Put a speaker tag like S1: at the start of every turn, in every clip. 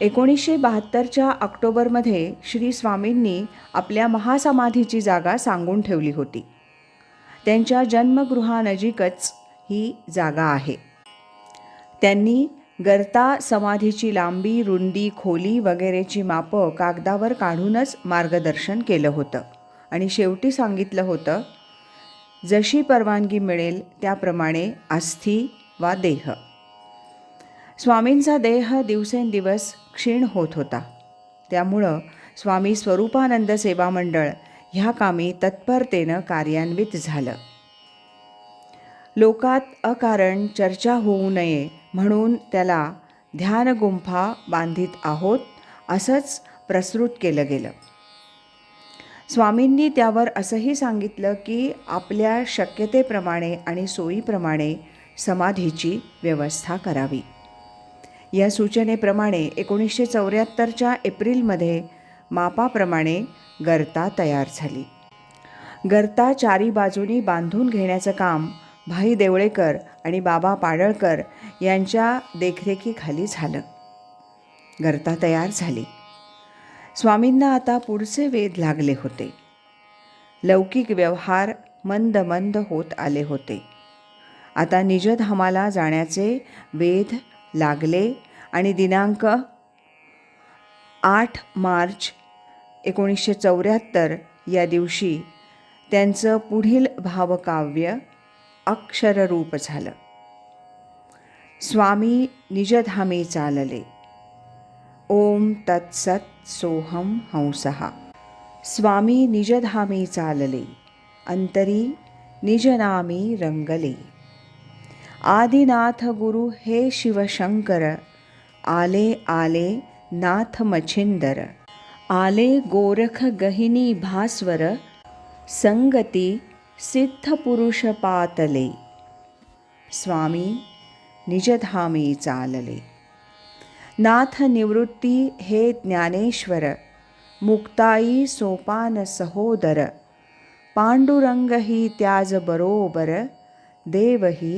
S1: एकोणीसशे बहात्तरच्या ऑक्टोबरमध्ये श्री स्वामींनी आपल्या महासमाधीची जागा सांगून ठेवली होती. त्यांच्या जन्मगृहानजीकच ही जागा आहे. त्यांनी गर्ता समाधीची लांबी रुंदी खोली वगैरेची मापं कागदावर काढूनच मार्गदर्शन केलं होतं आणि शेवटी सांगितलं होतं जशी परवानगी मिळेल त्याप्रमाणे अस्थि वा देह. स्वामींचा देह दिवसेंदिवस क्षीण होत होता. त्यामुळं स्वामी स्वरूपानंद सेवा मंडळ ह्या कामी तत्परतेनं कार्यान्वित झालं. लोकात अकारण चर्चा होऊ नये म्हणून त्याला ध्यानगुंफा बांधित आहोत असंच प्रसृत केलं गेलं. स्वामींनी त्यावर असंही सांगितलं की आपल्या शक्यतेप्रमाणे आणि सोयीप्रमाणे समाधीची व्यवस्था करावी. या सूचनेप्रमाणे एकोणीसशे चौऱ्याहत्तरच्या एप्रिलमध्ये मापाप्रमाणे गर्ता तयार झाली. गर्ता चारी बाजूनी बांधून घेण्याचं काम भाई देवळेकर आणि बाबा पाडळकर यांच्या देखरेखीखाली झालं. गर्ता तयार झाली. स्वामींना आता पुढचे वेध लागले होते. लौकिक व्यवहार मंद मंद होत आले होते. आता निजधामाला जाण्याचे वेध लागले आणि दिनांक आठ मार्च एकोणीसशे चौऱ्याहत्तर या दिवशी त्यांचं पुढील भावकाव्य अक्षररूप झालं. स्वामी निजधामी चालले. ओम तत्सत सोहम हंसहा स्वामी निजधामी चालले. अंतरी निजनामी रंगले. आदिनाथ गुरु हे शिवशंकर आले आले नाथ मच्छिंदर आले गोरख गहिनी भास्वर संगती सिद्धपुरुष पातले. स्वामी निजधामी चालले. नाथ निवृत्ती हे ज्ञानेश्वर मुक्ताई सोपान सहोदर पांडुरंगही त्याज बरोबर देवही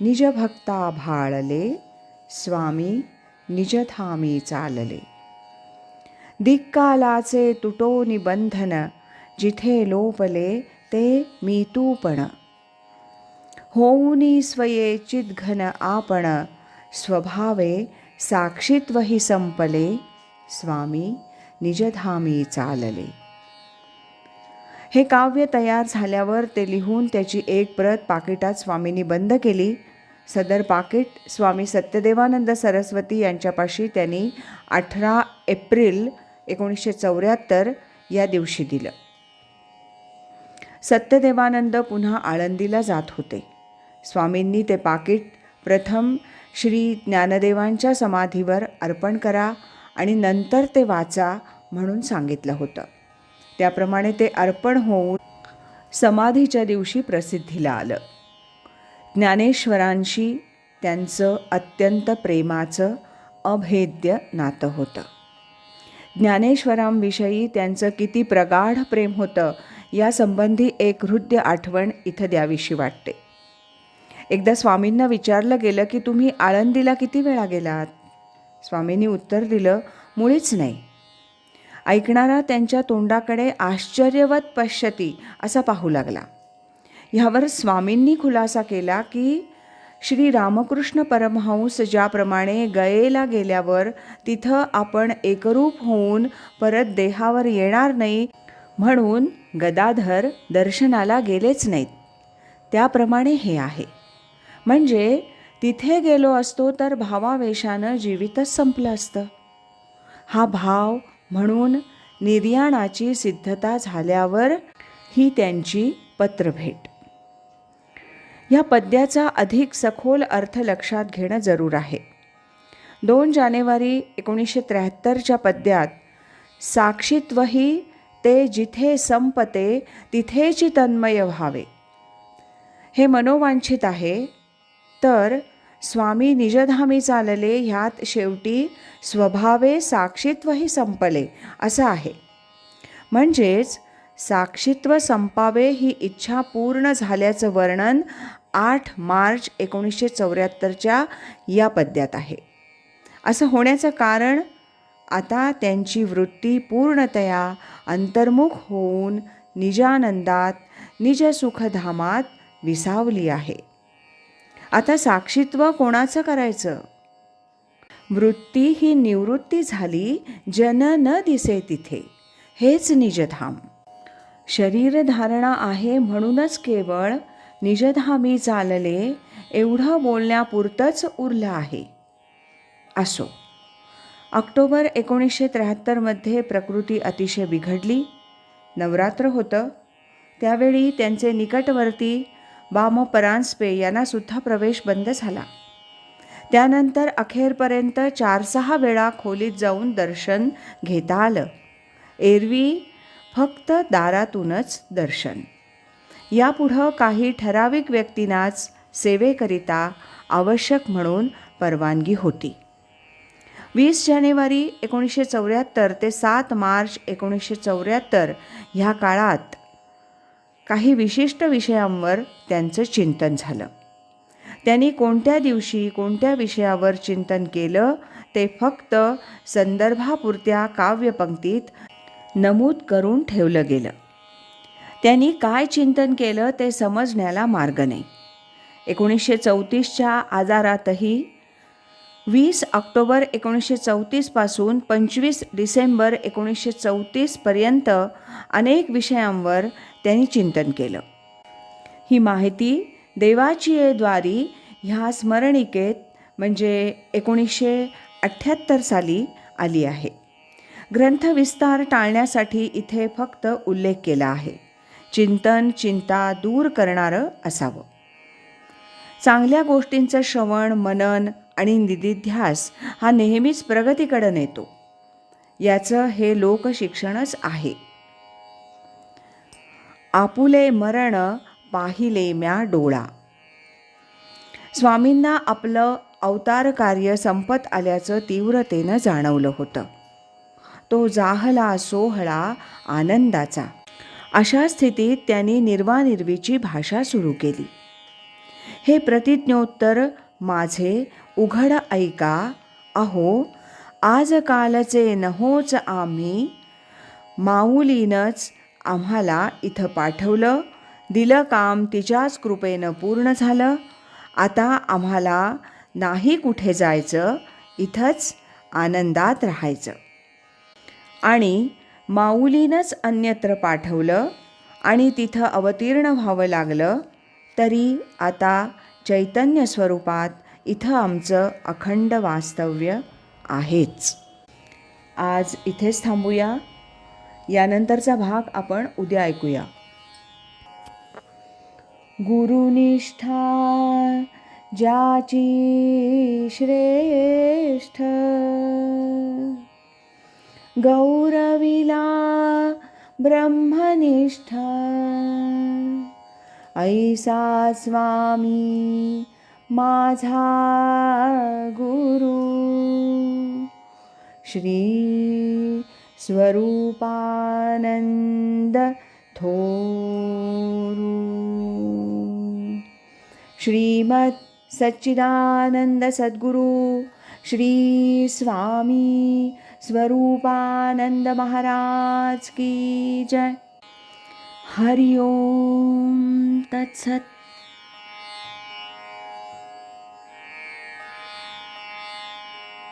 S1: निजभक्ता भाळले स्वामी निजधामी चालले. दिक्कालाचे तुटो निबंधन जिथे लोपले ते मीतूपण होऊनी स्वये चिद्घन आपण स्वभावे साक्षीत्वही संपले स्वामी निजधामी चालले. हे काव्य तयार झाल्यावर ते लिहून त्याची एक प्रत पाकिटात स्वामींनी बंद केली. सदर पाकिट स्वामी सत्यदेवानंद सरस्वती यांच्यापाशी त्यांनी अठरा एप्रिल एकोणीसशे चौऱ्याहत्तर या दिवशी दिलं. सत्यदेवानंद पुन्हा आळंदीला जात होते. स्वामींनी ते पाकिट प्रथम श्री ज्ञानदेवांच्या समाधीवर अर्पण करा आणि नंतर ते वाचा म्हणून सांगितलं होतं. त्याप्रमाणे ते अर्पण होऊन समाधीच्या दिवशी प्रसिद्धीला आलं. ज्ञानेश्वरांशी त्यांचं अत्यंत प्रेमाचं अभेद्य नातं होतं. ज्ञानेश्वरांविषयी त्यांचं किती प्रगाढ प्रेम होतं यासंबंधी एक हृदय आठवण इथं द्यावीशी वाटते. एकदा स्वामींना विचारलं गेलं की तुम्ही आळंदीला किती वेळा गेलात? स्वामींनी उत्तर दिलं मुळीच नाही. ऐकणारा त्यांच्या तोंडाकडे आश्चर्यवत पश्यती असा पाहू लागला. ह्यावर स्वामींनी खुलासा केला की श्री रामकृष्ण परमहंस ज्याप्रमाणे गयेला गेल्यावर तिथं आपण एकरूप होऊन परत देहावर येणार नाही म्हणून गदाधर दर्शनाला गेलेच नाहीत. त्याप्रमाणे हे आहे. म्हणजे तिथे गेलो असतो तर भावावेशानं जीवितच संपलं असतं. हा भाव म्हणून निर्याणाची सिद्धता झाल्यावर ही त्यांची पत्रभेट. या पद्याचा अधिक सखोल अर्थ लक्षात घेणं जरूर आहे. दोन जानेवारी एकोणीसशे त्र्याहत्तरच्या पद्यात साक्षीत्वही ते जिथे संपते तिथेची तन्मय व्हावे. हे मनोवांछित आहे तर स्वामी निजधामी चालले ह्यात शेवटी स्वभावे साक्षीत्वही संपले असं आहे. म्हणजेच साक्षीत्व संपावे ही इच्छा पूर्ण झाल्याचं वर्णन आठ मार्च एकोणीसशे चौऱ्याहत्तरच्या या पद्यात आहे. असं होण्याचं कारण आता त्यांची वृत्ती पूर्णतया अंतर्मुख होऊन निजानंदात निजसुखधामात विसावली आहे. आता साक्षीत्व कोणाचं करायचं? वृत्ती ही निवृत्ती झाली जन न दिसे तिथे. हेच निजधाम. शरीरधारणा आहे म्हणूनच केवळ निजधामी चालले एवढं बोलण्यापुरतंच उरलं आहे. असो. ऑक्टोबर एकोणीसशे त्र्याहत्तरमध्ये प्रकृती अतिशय बिघडली. नवरात्र होतं. त्यावेळी त्यांचे निकटवर्ती बाम परांजपे यांनासुद्धा प्रवेश बंद झाला. त्यानंतर अखेरपर्यंत चार सहा वेळा खोलीत जाऊन दर्शन घेता आलं. एरवी फक्त दारातूनच दर्शन. यापुढं काही ठराविक व्यक्तींनाच सेवेकरिता आवश्यक म्हणून परवानगी होती. वीस जानेवारी एकोणीसशे चौऱ्याहत्तर ते सात मार्च एकोणीसशे चौऱ्याहत्तर ह्या काळात काही विशिष्ट विषयांवर त्यांचं चिंतन झालं. त्यांनी कोणत्या दिवशी कोणत्या विषयावर चिंतन केलं ते फक्त संदर्भापुरत्या काव्यपंक्तीत नमूद करून ठेवलं गेलं. त्यांनी काय चिंतन केलं ते समजण्याला मार्ग नाही. एकोणीसशे चौतीसच्या आजारातही वीस ऑक्टोबर एकोणीसशे चौतीसपासून पंचवीस डिसेंबर एकोणीसशे चौतीसपर्यंत अनेक विषयांवर त्यांनी चिंतन केलं. ही माहिती देवाची द्वारी ह्या स्मरणिकेत म्हणजे एकोणीसशे अठ्ठ्याहत्तर साली आली आहे. ग्रंथविस्तार टाळण्यासाठी इथे फक्त उल्लेख केला आहे. चिंतन चिंता दूर करणारं असावं. चांगल्या गोष्टींचं श्रवण मनन आणि निदिध्यास हा नेहमीच प्रगतीकडे नेतो. याचं हे लोकशिक्षणच आहे. आपुले मरण पाहिले म्या डोळा. स्वामींना आपलं अवतार कार्य संपत आल्याचं तीव्रतेनं जाणवलं होतं. तो जाहला सोहळा आनंदाचा. अशा स्थितीत त्यांनी निर्वानिर्वीची भाषा सुरू केली. हे प्रतिज्ञोत्तर माझे उघड ऐका अहो आजकालचे नहोच आम्ही माऊलीनंच आम्हाला इथं पाठवलं दिलं काम तिच्याच कृपेनं पूर्ण झालं. आता आम्हाला नाही कुठे जायचं इथंच आनंदात राहायचं. आणि माऊलीनंच अन्यत्र पाठवलं आणि तिथं अवतीर्ण व्हावं लागलं तरी आता चैतन्य स्वरूपात इथं आमचं अखंड वास्तव्य आहेच. आज इथेच थांबूया. यानंतरचा भाग आपण उद्या ऐकूया. गुरुनिष्ठा ज्याची श्रेष्ठ गौरविला ब्रह्मनिष्ठा ऐसा स्वामी माझा गुरु. श्री स्वरूपानन्दथोरु श्रीमत् सच्चिदानन्दसद्गुरु श्रीस्वामी स्वरूपानन्दमहाराज की जय। हरि ओं तत्सत्